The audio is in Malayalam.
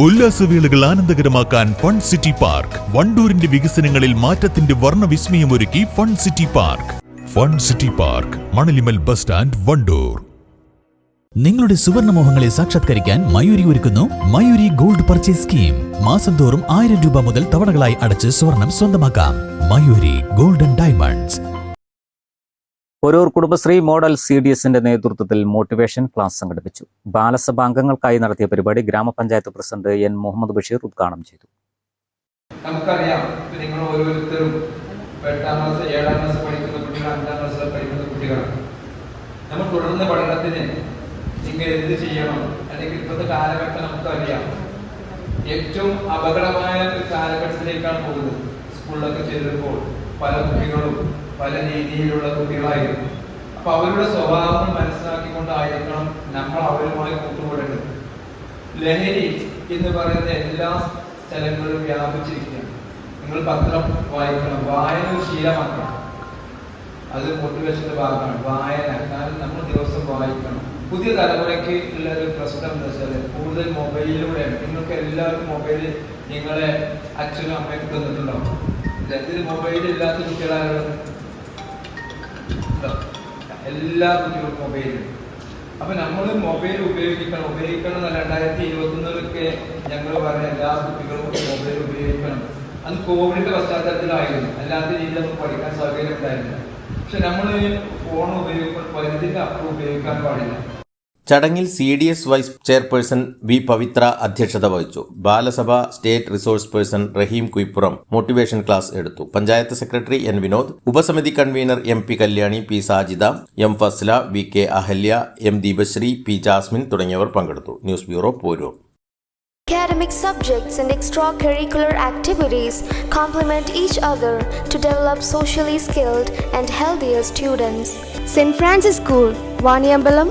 ഉല്ലാസവേളകൾ ആനന്ദകരമാക്കാൻ ഫൺ സിറ്റി പാർക്ക്. വണ്ടൂരിന്റെ വികസനങ്ങളിൽ മാറ്റത്തിന്റെ വർണ വിസ്മയമൊരുക്കി fun city park. Fun city park Manalimal bus stand Wandoor. നിങ്ങളുടെ സുവർണമോഹങ്ങളെ സാക്ഷാത്കരിക്കാൻ മയൂരി ഒരുക്കുന്നു മയൂരി ഗോൾഡ് പർച്ചേസ് സ്കീം. മാസം തോറും ആയിരം രൂപ മുതൽ തവണകളായി അടച്ച് സ്വർണം സ്വന്തമാക്കാം. Mayuri Golden Diamonds. ഒരൂർ Kudumbashree model C D എസിന്റെ നേതൃത്വത്തിൽ മോട്ടിവേഷൻ ക്ലാസ് സംഘടിപ്പിച്ചു. ബാലസഭ അംഗങ്ങൾക്കായി നടത്തിയ പരിപാടി ഗ്രാമപഞ്ചായത്ത് പ്രസിഡന്റ് എൻ മുഹമ്മദ് ബഷീർ ഉദ്ഘാടനം ചെയ്തു. നമുക്കറിയാം നിങ്ങൾ ഓരോരുത്തരും എട്ടാം ക്ലാസ് ഏഴാം ക്ലാസ് പഠിക്കുന്ന കുട്ടികൾ അഞ്ചാം ക്ലാസ് പഠിക്കുന്ന കുട്ടികളാണ്. നമ്മൾ തുടർന്ന് പഠനത്തിന് നിങ്ങൾ എന്ത് ചെയ്യണം? അല്ലെങ്കിൽ ഇപ്പോഴത്തെ കാലഘട്ടം നമുക്കറിയാം. ഏറ്റവും അപകടമായ ഒരു കാലഘട്ടത്തിലേക്കാണ് പോകുന്നത്. സ്കൂളിലൊക്കെ ചേരുമ്പോൾ പല കുട്ടികളും പല രീതിയിലുള്ള കുട്ടികളായിരുന്നു. അപ്പൊ അവരുടെ സ്വഭാവം മനസ്സിലാക്കിക്കൊണ്ടായിരിക്കണം നമ്മൾ അവരുമായി കൂട്ടുകൂടേണ്ടത് ലഹരി എന്ന് പറയുന്ന എല്ലാ സ്ഥലങ്ങളിലും വ്യാപിച്ചിരിക്കുകയാണ്. നിങ്ങൾ പത്രം വായിക്കണം. വായന ഒരു ശീലമാക്കണം. അത് മോട്ടിവേഷന്റെ ഭാഗമാണ്. വായന. കാരണം നമ്മൾ ദിവസം വായിക്കണം. പുതിയ തലമുറയ്ക്ക് ഉള്ള ഒരു പ്രശ്നം എന്താ വെച്ചാൽ കൂടുതൽ മൊബൈലിലൂടെയാണ്. നിങ്ങൾക്ക് എല്ലാവർക്കും മൊബൈൽ നിങ്ങളെ അച്ഛനും അമ്മയും തന്നിട്ടുണ്ടാവും. മൊബൈൽ ഇല്ലാത്ത കുട്ടികളാരും എല്ലാ കുട്ടികൾക്കും മൊബൈലുണ്ട് അപ്പൊ നമ്മൾ മൊബൈൽ ഉപയോഗിക്കണം. ഉപയോഗിക്കണം എന്നല്ല രണ്ടായിരത്തി ഇരുപത്തൊന്നിലൊക്കെ ഞങ്ങൾ പറഞ്ഞ എല്ലാ കുട്ടികളും മൊബൈൽ ഉപയോഗിക്കണം. അന്ന് കോവിഡിന്റെ പശ്ചാത്തലത്തിലായിരുന്നു. അല്ലാത്ത രീതിയിൽ നമുക്ക് പഠിക്കാൻ സൗകര്യം ഉണ്ടായിരുന്നില്ല പക്ഷെ നമ്മൾ ഫോൺ ഉപയോഗിക്കുമ്പോൾ പരിധിന്റെ അപ്പുറം ഉപയോഗിക്കാൻ പാടില്ല. ചടങ്ങിൽ C D S vice chairperson V Pavithra അധ്യക്ഷത വഹിച്ചു Balasabha state resource person Raheem Kuyippuram motivation class എടുത്തു പഞ്ചായത്ത് സെക്രട്ടറി എൻ വിനോദ് ഉപസമിതി convener M P Kalyani P Sajida M Fasla V K Ahalya M Deepasree P Jasmine തുടങ്ങിയവർ പങ്കെടുത്തു news bureau Poroor Academic subjects and extracurricular activities complement each other to develop socially skilled and healthier students. St. Francis School, Vaniambalam,